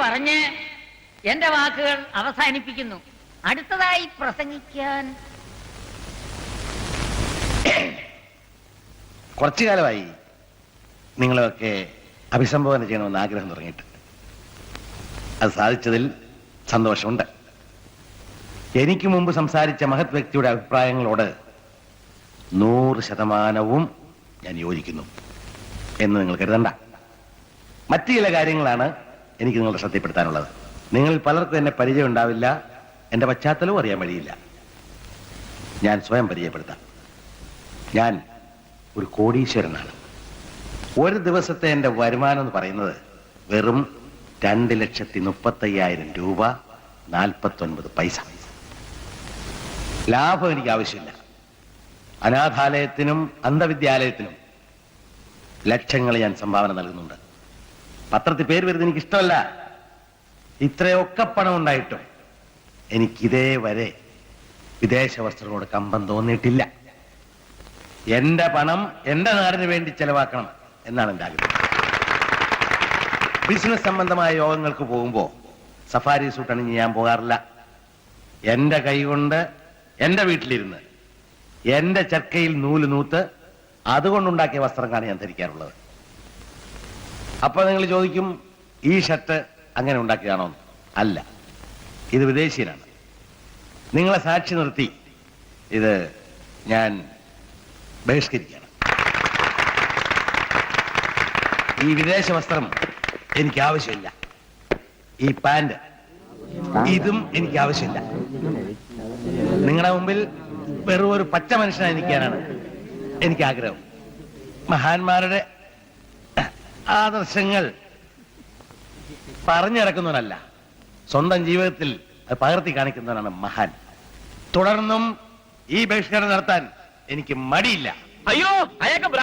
പറഞ്ഞ് എന്റെ വാക്കുകൾ അവസാനിപ്പിക്കുന്നു. അടുത്തതായി പ്രസംഗിക്കാൻ. കുറച്ചു കാലമായി നിങ്ങളൊക്കെ അഭിസംബോധന ചെയ്യണമെന്ന് ആഗ്രഹം തുടങ്ങിയിട്ട്. അത് സാധിച്ചതിൽ സന്തോഷമുണ്ട്. എനിക്ക് മുമ്പ് സംസാരിച്ച മഹത് വ്യക്തിയുടെ അഭിപ്രായങ്ങളോട് നൂറ് ശതമാനവും ഞാൻ യോജിക്കുന്നു എന്ന് നിങ്ങൾ കരുതണ്ട. മറ്റു ചില കാര്യങ്ങളാണ് എനിക്ക് നിങ്ങളുടെ ശ്രദ്ധപ്പെടുത്താനുള്ളത് നിങ്ങളിൽ പലർക്കും എന്നെ പരിചയം ഉണ്ടാവില്ല. എന്റെ പശ്ചാത്തലവും അറിയാൻ വഴിയില്ല. ഞാൻ സ്വയം പരിചയപ്പെടുത്താം. ഞാൻ ഒരു കോടീശ്വരനാണ്. ഒരു ദിവസത്തെ എന്റെ വരുമാനം എന്ന് പറയുന്നത് വെറും രണ്ട് ലക്ഷത്തി മുപ്പത്തയ്യായിരം രൂപ നാൽപ്പത്തൊൻപത് പൈസ. ലാഭം എനിക്ക് ആവശ്യമില്ല. അനാഥാലയത്തിനും അന്ധവിദ്യാലയത്തിനും ലക്ഷങ്ങൾ ഞാൻ സംഭാവന നൽകുന്നുണ്ട്. പത്രത്തിൽ പേര് വരുന്നത് എനിക്ക് ഇഷ്ടമല്ല ഇത്രയൊക്കെ പണം ഉണ്ടായിട്ടും എനിക്കിതേ വരെ വിദേശ വസ്ത്രങ്ങളോട് കമ്പം തോന്നിയിട്ടില്ല. എന്റെ പണം എന്റെ നാടിന് വേണ്ടി ചെലവാക്കണം എന്നാണ് എന്റെ ആഗ്രഹം. ബിസിനസ് സംബന്ധമായ യോഗങ്ങൾക്ക് പോകുമ്പോ സഫാരി സൂട്ട് അണിഞ്ഞ് ഞാൻ പോകാറില്ല. എന്റെ കൈകൊണ്ട് എന്റെ വീട്ടിലിരുന്ന് എന്റെ ചർക്കയിൽ നൂൽ നൂത്ത് അതുകൊണ്ടുണ്ടാക്കിയ വസ്ത്രങ്ങളാണ് ഞാൻ ധരിക്കാറുള്ളത്. അപ്പൊ നിങ്ങൾ ചോദിക്കും ഈ ഷർട്ട് അങ്ങനെ ഉണ്ടാക്കിയതാണോ? അല്ല. ഇത് വിദേശീയനാണ് നിങ്ങളെ സാക്ഷി നിർത്തി. ഇത് ഞാൻ ബഹിഷ്കരിക്കുകയാണ്. ഈ വിദേശ വസ്ത്രം എനിക്ക് ആവശ്യമില്ല. ഈ പാന്റ് ഇതും എനിക്ക് ആവശ്യമില്ല. നിങ്ങളുടെ മുമ്പിൽ വെറും ഒരു പച്ച മനുഷ്യനായി നിൽക്കാനാണ് എനിക്ക് ആഗ്രഹം. മഹാന്മാരുടെ ആദർശങ്ങൾ പറഞ്ഞിറക്കുന്നവനല്ല. സ്വന്തം ജീവിതത്തിൽ അത് പകർത്തി കാണിക്കുന്നവനാണ് മഹാൻ. തുടർന്നും ഈ ബഹിഷ്കരണം നടത്താൻ എനിക്ക് മടിയില്ല. അയ്യോ അയാൾക്ക്